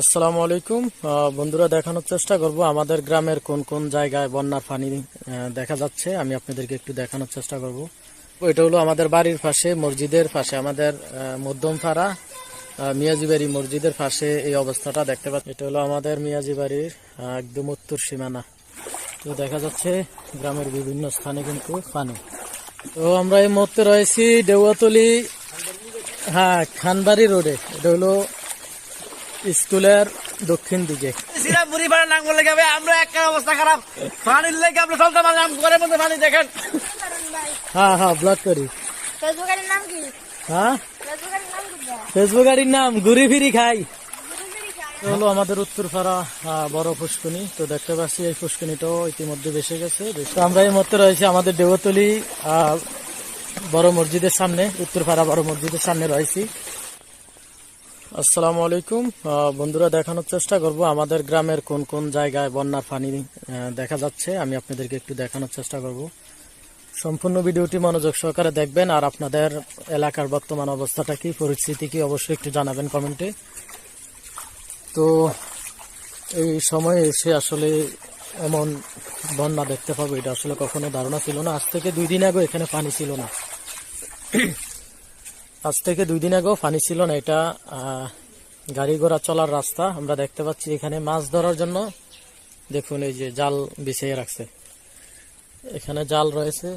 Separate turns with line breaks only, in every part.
আসসালামু আলাইকুম। বন্ধুরা দেখানোর চেষ্টা করব আমাদের গ্রামের কোন কোন জায়গায় বন্যার পানি দেখা যাচ্ছে। আমি আপনাদেরকে একটু দেখানোর চেষ্টা করব। এটা হলো আমাদের বাড়ির পাশে মসজিদের পাশে আমাদের মধ্যমপাড়া আহ, মিয়াজি বাড়ি মসজিদের পাশে এই অবস্থাটা দেখতে পাচ্ছি। এটা হলো আমাদের মিয়াজি বাড়ির আহ, একদম উত্তর সীমানা। তো দেখা যাচ্ছে গ্রামের বিভিন্ন স্থানে কিন্তু পানি। তো আমরা এই মুহূর্তে রয়েছি দেউয়াতলি হ্যাঁ খানবাড়ি রোডে। এটা হলো স্কুলের দক্ষিণ দিকে।
বুড়ি নাম যাবে আমরা একটা অবস্থা খারাপ। পানির লেগে আপনি চলতে পারেন আমি ঘরের মধ্যে পানি দেখেন।
হ্যাঁ হ্যাঁ ব্লক করি।
ফেসবুকের নাম কি?
হ্যাঁ?
নাম
ফেসবুক গাড়ির নাম ঘুরি ফিরি খাই। হলো আমাদের উত্তরপাড়া বড় পুষ্কনি। তো দেখতে পাচ্ছি এই পুষ্কনিটাও ইতিমধ্যে বেসে গেছে। তো আমরা এই মধ্যে রয়েছি আমাদের দেবতলি বড় মসজিদের সামনে উত্তরপাড়া বড় মসজিদের সামনে রয়েছি। আসসালামু আলাইকুম। বন্ধুরা, দেখানোর চেষ্টা করব আমাদের গ্রামের কোন কোন জায়গায় বন্যার পানি দেখা যাচ্ছে। আমি আপনাদেরকে একটু দেখানোর চেষ্টা করব। সম্পূর্ণ ভিডিওটি মনোযোগ সহকারে দেখবেন আর আপনাদের এলাকার বর্তমান অবস্থাটা কি, পরিস্থিতি কি, অবশ্যই একটু জানাবেন কমেন্টে। তো এই সময়ে এসে আসলে এমন বন্যা দেখতে পাবো, এটা আসলে কখনো ধারণা ছিল না। আজ থেকে দুই দিন আগে এখানে পানি ছিল না। আজ থেকে দুই দিন আগেও পানি ছিল না এটা গাড়ি ঘোড়া চলার রাস্তা আমরা দেখতে পাচ্ছি এখানে মাছ ধরার জন্য। দেখুন এই যে জাল বিছিয়ে রাখছে। এখানে জাল রয়েছে।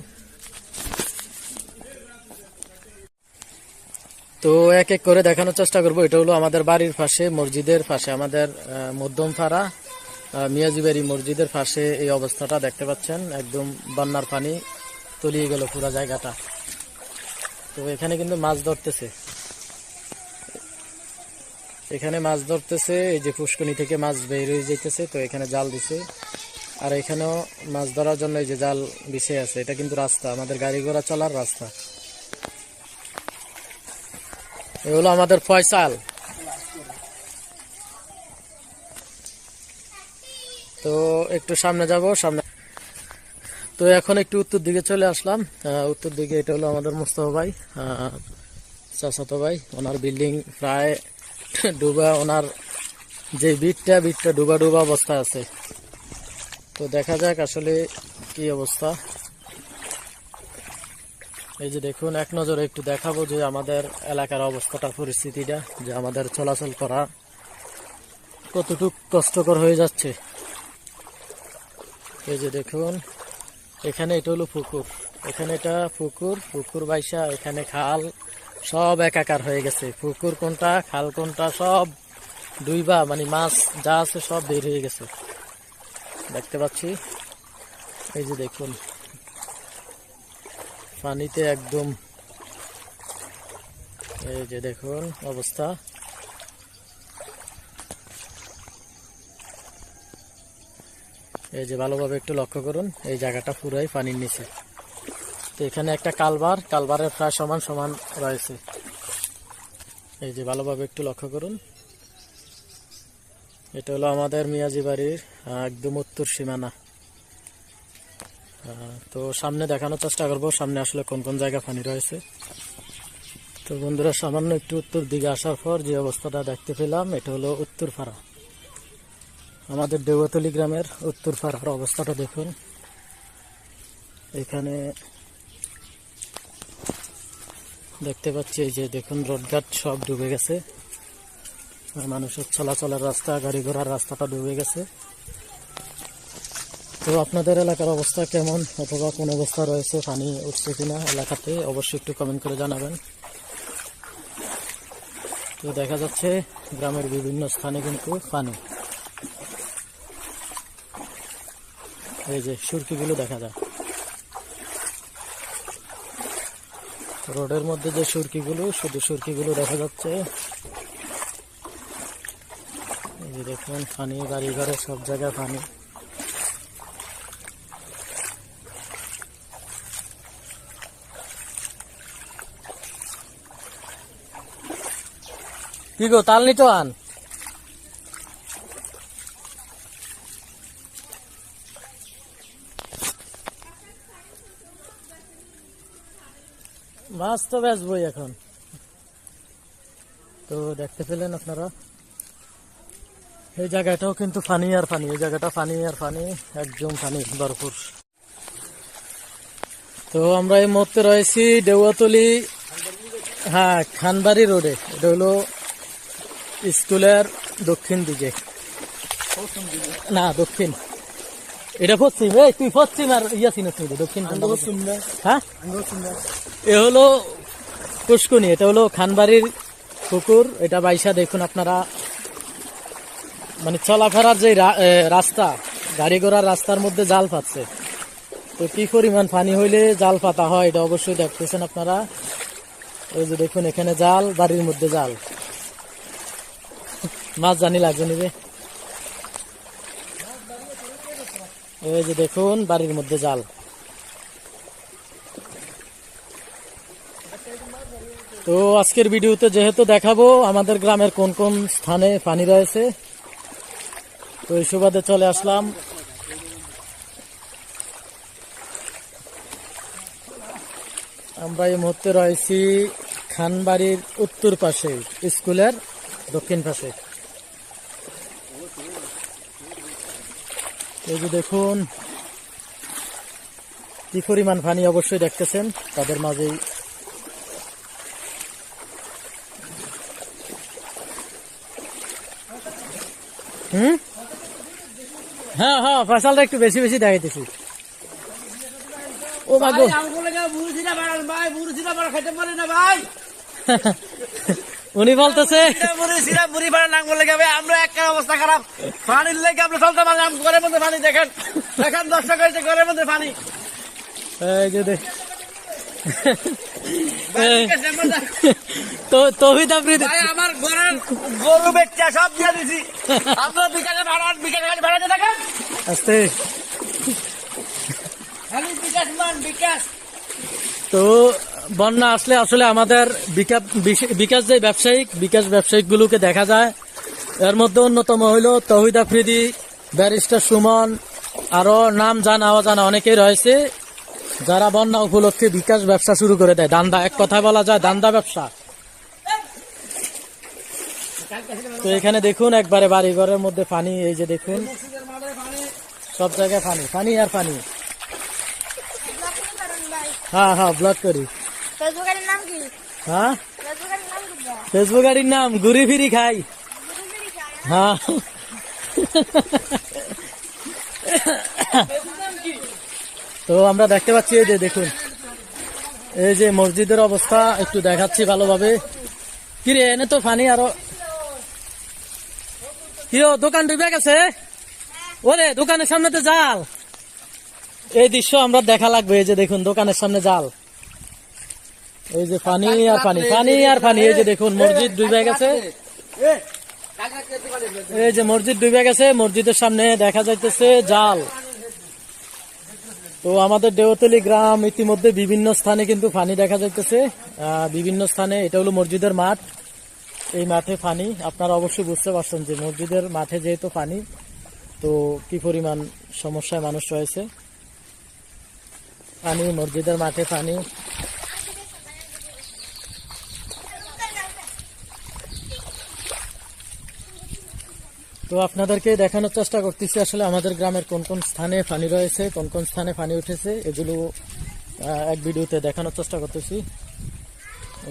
তো এক এক করে দেখানোর চেষ্টা করব। এটা হলো আমাদের বাড়ির পাশে মসজিদের পাশে আমাদের মধ্যমপাড়া আহ, মিয়াজি মসজিদের পাশে এই অবস্থাটা দেখতে পাচ্ছেন। একদম বন্যার পানি তলিয়ে গেল পুরো জায়গাটা। তো এখানে কিন্তু মাছ ধরতেছে। এখানে মাছ ধরতেছে, এই যে পুষ্কনি থেকে মাছ বের হয়ে যেতেছে তো এখানে জাল দিছে। আর এখানেও মাছ ধরার জন্য এই যে জাল বিছে আছে, এটা কিন্তু রাস্তা, আমাদের গাড়ি ঘোড়া চলার রাস্তা। এ হলো আমাদের ফয়সাল। তো একটু সামনে যাব, সামনে তো এখন একটু উত্তর দিকে চলে আসলাম। উত্তর দিকে এটা হলো আমাদের মুস্তফা ভাই। চাচাতো ভাই। ওনার বিল্ডিং প্রায় ডুবা, ওনার যে বিটটা বিটটা ডুবা ডুবা অবস্থা আছে। তো দেখা যাক আসলে কি অবস্থা। এই যে দেখুন, এক নজরে একটু দেখাবো যে আমাদের এলাকার অবস্থাটা, পরিস্থিতিটা, যে আমাদের চলাচল করা কতটুক কষ্টকর হয়ে যাচ্ছে। এই যে দেখুন এখানে এটা হলো পুকুর। এখানে এটা পুকুর পুকুর বাইসা এখানে খাল সব একাকার হয়ে গেছে। পুকুর কোনটা, খাল কোনটা, সব দুই দুইবা মানে মাছ যা আছে সব বের হয়ে গেছে। দেখতে পাচ্ছি? এই যে দেখুন। পানিতে একদম এই যে দেখুন অবস্থা। এই যে ভালোভাবে একটু লক্ষ্য করুন, এই জায়গাটা পুরাই পানির নিচে। তো এখানে একটা কালবার কালবারের প্রায় সমান সমান রয়েছে। এই যে ভালোভাবে একটু লক্ষ্য করুন। এটা হলো আমাদের মিয়াজি বাড়ির একদম উত্তর সীমানা। তো সামনে দেখানোর চেষ্টা করব, সামনে আসলে কোন কোন জায়গা পানি রয়েছে। তো বন্ধুরা, সামান্য একটু উত্তর দিকে আসার পর যে অবস্থাটা দেখতে পেলাম, এটা হলো উত্তর উত্তরপাড়া। আমাদের দেবতলি গ্রামের উত্তরপাড়ার অবস্থাটা দেখুন। এখানে দেখতে পাচ্ছি এই যে দেখুন, রোডঘাট সব ডুবে গেছে। মানুষের চলাচলের রাস্তা, গাড়ি ঘোড়ার রাস্তাটা ডুবে গেছে। তো আপনাদের এলাকার অবস্থা কেমন? অথবা কোন অবস্থা রয়েছে, পানি উঠছে কিনা এলাকাতে অবশ্যই একটু কমেন্ট করে জানাবেন। তো দেখা যাচ্ছে, গ্রামের বিভিন্ন স্থানে কিন্তু পানি। এই যে সুরকিগুলো দেখা যায়। রোডের মধ্যে যে সুরকিগুলো, শুধু সুরকিগুলো দেখা যাচ্ছে। দেখুন, পানি, বাড়ি ঘরে সব জায়গায় পানি। কি গো, তাল নিটো আন? মাছ তো বেচবই এখন। তো দেখতে পেলেন আপনারা। এই জায়গাটাও কিন্তু পানি আর পানি এই জায়গাটা পানি আর পানি একদম পানি ভরপুর। তো আমরা এই মুহূর্তে রয়েছি দেউয়াতলি হ্যাঁ খানবাড়ি রোডে। এটা হলো স্কুলের দক্ষিণ দিকে। না দক্ষিণ। এটা পশ্চিম এই তুই পশ্চিম আর ইয়া চিনিস নাকি দক্ষিণ হ্যাঁ? এ হলো পুষ্কুনি এটা হলো খানবাড়ির পুকুর এটা বাইসা দেখুন আপনারা। মানে চলাফেরার যে রাস্তা গাড়ি ঘোড়ার রাস্তার মধ্যে জাল পাচ্ছে তো কি পরিমাণ পানি হইলে জাল পাতা হয় এটা অবশ্যই দেখতেছেন আপনারা। এই যে দেখুন এখানে জাল বাড়ির মধ্যে জাল। মাছ জানি লাগবে নিবে এই যে দেখুন, বাড়ির মধ্যে জাল। তো আজকের ভিডিওতে যেহেতু দেখাবো, আমাদের গ্রামের কোন কোন স্থানে পানি রয়েছে, তো এই সুবাদে চলে আসলাম। আমরা এই মুহূর্তে রয়েছি খানবাড়ির উত্তর পাশে, স্কুলের দক্ষিণ পাশে। এই যে দেখুন কি পরিমাণ পানি অবশ্যই দেখতেছেন তাদের মাঝেই। হুম? হ্যাঁ হ্যাঁ ফসলটা একটু বেশি বেশি দেখাইতেছি। ও মাগো
ভাই, বুড়ি ভাই বুড়ি খাইতে পারি না ভাই।
উনি বলতেছে
সিরা ভাই আমরা একটা অবস্থা খারাপ। পানির লেগে আমরা চলতে পারি না। ঘরের মধ্যে পানি দেখেন। দেখেন দর্শক হয়েছে ঘরের মধ্যে পানি।
এই যে দেখ
আমরা যাই।
তো তহিদ আফ্রিদি
ভাই আমার ঘরের গরু বেচা সব দিয়ে দিছি। আমরা বিকালে ভাড়া বিকালে
আস্তে।
খালি বিকাশ মান বিকাশ।
তো বন্যা আসলে আসলে আমাদের বিকাশ যে ব্যবসায়িক, বিকাশ ব্যবসায়িক গুলোকে দেখা যায়। এর মধ্যে অন্যতম হইল তহিদ আফ্রিদি, ব্যারিস্টার সুমন, আরও নাম জানা অজানা অনেকেই রয়েছে, যারা বন্যা উপলক্ষে বিকাশ ব্যবসা শুরু করে দেয়। দান্দা, এক কথায় বলা যায়, দান্দা ব্যবসা। তো এখানে দেখুন, একবারে বাড়ি ঘরের মধ্যে পানি, এই যে দেখুন, সব জায়গায় পানি পানি আর পানি। হ্যাঁ হ্যাঁ ব্লক করি। হ্যাঁ?
নাম
ফেসবুক গাড়ির নাম ঘুরি ফিরি খাই। হ্যাঁ। তো আমরা দেখতে পাচ্ছি এই যে দেখুন। এই যে মসজিদের অবস্থা একটু দেখাচ্ছি ভালোভাবে। কিরে এনে তো ফানি আরও। কি ও, দোকান ডুবে গেছে? ওরে দোকানের সামনে তো জাল। এই দৃশ্য আমরা দেখা লাগবে এই যে দেখুন দোকানের সামনে জাল। এই যে পানি আর পানি পানি আর পানি এই যে দেখুন, মসজিদ ডুবে গেছে এই যে মসজিদ ডুবে গেছে মসজিদের সামনে দেখা যাইতেছে জাল। তো আমাদের দেওতলি গ্রাম ইতিমধ্যে বিভিন্ন স্থানে কিন্তু পানি দেখা যাইতেছে। বিভিন্ন স্থানে এটা হলো মসজিদের মাঠ। এই মাঠে পানি আপনারা অবশ্যই বুঝতে পারছেন যে মসজিদের মাঠে যেহেতু পানি তো কি পরিমাণ সমস্যায় মানুষ রয়েছে। পানি মসজিদের মাঠে পানি তো আপনাদেরকে দেখানোর চেষ্টা করতেছি আসলে আমাদের গ্রামের কোন কোন স্থানে পানি রয়েছে, কোন কোন স্থানে পানি উঠেছে, এগুলো এক ভিডিওতে দেখানোর চেষ্টা করতেছি।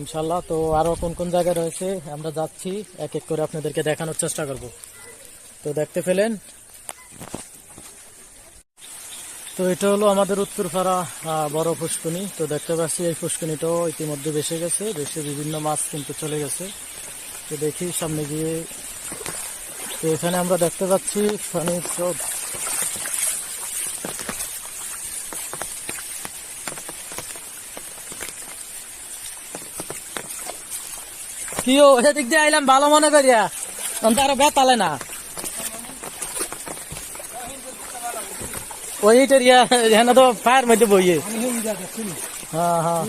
ইনশাল্লাহ তো আরও কোন কোন জায়গায় রয়েছে, আমরা যাচ্ছি, এক এক করে আপনাদেরকে দেখানোর চেষ্টা করব। তো দেখতে পেলেন। তো এটা হলো আমাদের উত্তরপাড়া বড় পুষ্কনি তো দেখতে পাচ্ছি এই পুষ্কনিটাও ইতিমধ্যে বেসে গেছে বেশি বিভিন্ন মাছ কিন্তু চলে গেছে। তো দেখি সামনে গিয়ে তো এখানে আমরা দেখতে পাচ্ছি পানির স্রোত কি ও এদিক দিয়ে আইলাম, ভালো মনে করিয়া। তখন আরও বেতালে না। তো ফায়ার মধ্যে বইয়ে। হ্যাঁ হ্যাঁ।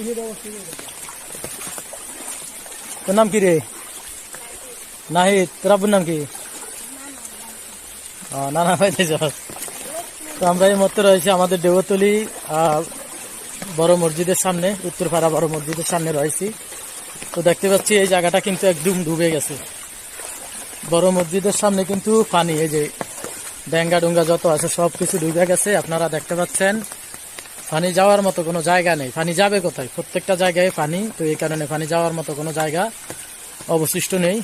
তোর নাম কি রে? নাহিদ, তোর নাম কি? ও, না না পাইতে তো আমরা এই মধ্যে রয়েছে আমাদের দেবতলি বড় মসজিদের সামনে উত্তরপাড়া বড় মসজিদের সামনে রয়েছি। তো দেখতে পাচ্ছি এই জায়গাটা কিন্তু একদম ডুবে গেছে। বড় মসজিদের সামনে কিন্তু পানি এই যে ডেঙ্গা ডুঙ্গা যত আছে সব কিছু ডুবে গেছে আপনারা দেখতে পাচ্ছেন। পানি যাওয়ার মতো কোনো জায়গা নেই। পানি যাবে কোথায়? প্রত্যেকটা জায়গায় পানি তো এই কারণে পানি যাওয়ার মতো কোনো জায়গা অবশিষ্ট নেই।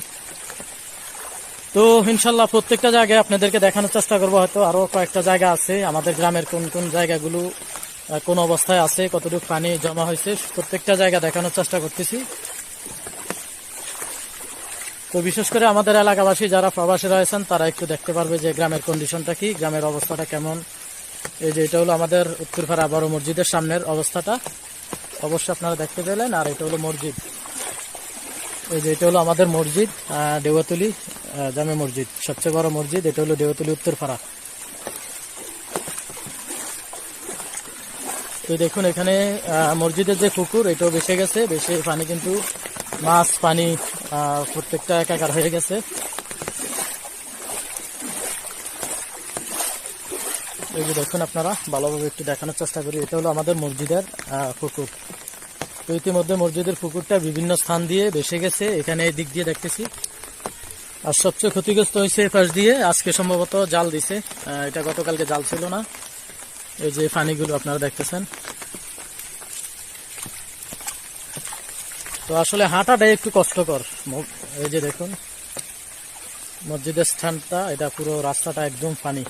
তো ইনশাল্লাহ প্রত্যেকটা জায়গায় আপনাদেরকে দেখানোর চেষ্টা করব। হয়তো আরও কয়েকটা জায়গা আছে। আমাদের গ্রামের কোন কোন জায়গাগুলো কোন অবস্থায় আছে কতটুকু পানি জমা হয়েছে প্রত্যেকটা জায়গা দেখানোর চেষ্টা করতেছি। তো বিশেষ করে আমাদের এলাকাবাসী যারা প্রবাসী রয়েছেন তারা একটু দেখতে পারবে যে গ্রামের কন্ডিশনটা কি গ্রামের অবস্থাটা কেমন। এই যে এটা হলো আমাদের উত্তরপাড়া বড় মসজিদের সামনের অবস্থাটা। অবশ্যই আপনারা দেখতে পেলেন আর এটা হলো মসজিদ। এই যে এটা হলো আমাদের মসজিদ আহ, জামে মসজিদ, সবচেয়ে বড় মসজিদ, এটা হলো দেওয়াতুলি উত্তরপাড়া। তো দেখুন, এখানে মসজিদের যে পুকুর, এটাও বেসে গেছে বেশি পানি কিন্তু, মাছ, পানি প্রত্যেকটা একাকার হয়ে গেছে। এই যে দেখুন আপনারা, ভালোভাবে একটু দেখানোর চেষ্টা করি, এটা হলো আমাদের মসজিদের পুকুর। তো ইতিমধ্যে মসজিদের পুকুরটা বিভিন্ন স্থান দিয়ে বেসে গেছে, এখানে এই দিক দিয়ে দেখতেছি। আর সবচেয়ে ক্ষতিগ্রস্ত হয়েছে পাশ দিয়ে। আজকে সম্ভবত জাল দিছে। এটা গতকালকে জাল ছিল না। এই যে পানিগুলো আপনারা দেখতেছেন। তো আসলে হাঁটাটাই একটু কষ্টকর। এই যে দেখুন, মসজিদের স্থানটা, এটা পুরো রাস্তাটা একদম পানি।